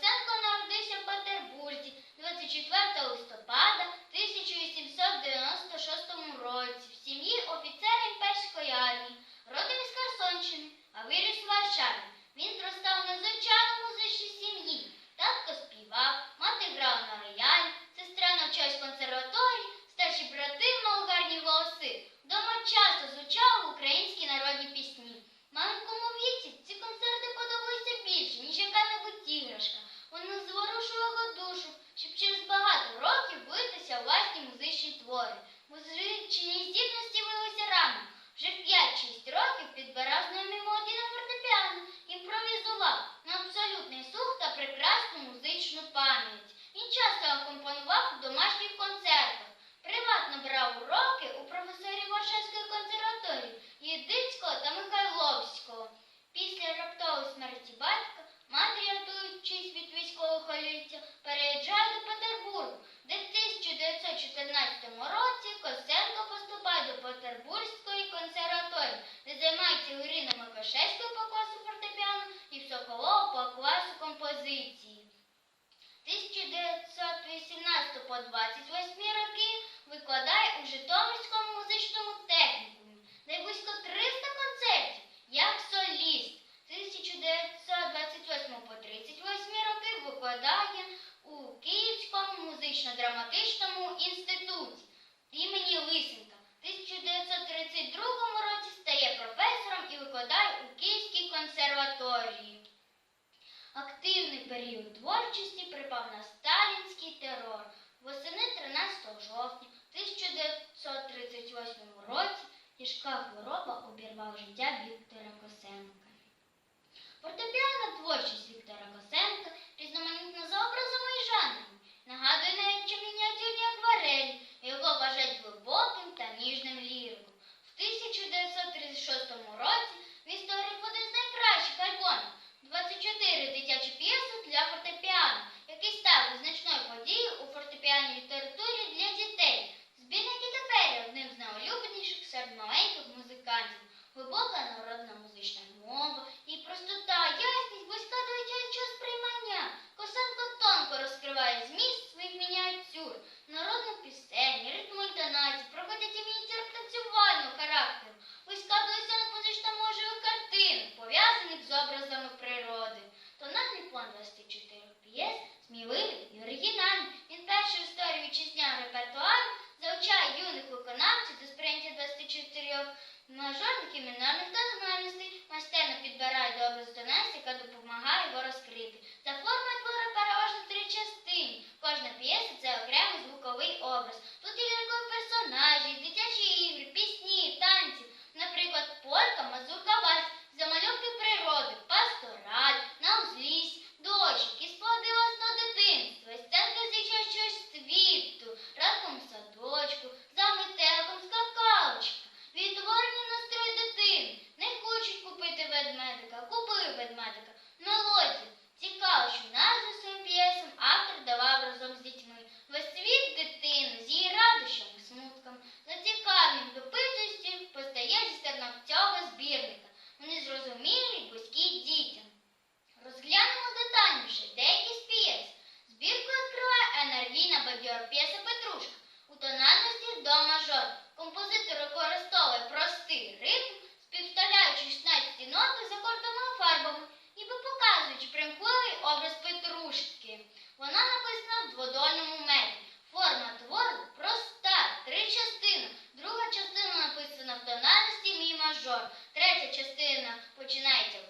Костенко народився в Петербурзі 24 листопада 1796 році в сім'ї офіцера імперської армії, родом із Херсонщини, а виріс у Варшаві. Він зростав на звичайно музичній сім'ї. Татко співав, мати грала на роялі, сестра навчалась в консерваторії, старші брати. Religion. історії. Активний період творчості припав на сталінський терор. Восени 13 жовтня 1938 році тяжка хвороба обірвала життя Віктора Косенка. Фортепіанна творчість Віктора Косенка різноманітна за образами і жанрами, нагадує навіть мініатюрні акварелі, його вважають глибоким та ніжним ліриком. В 1936 році музикантів, глибока народна музична мова і простота ясна. obras, do como personagem, Третя частина починайте.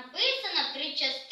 Написана три тричастинній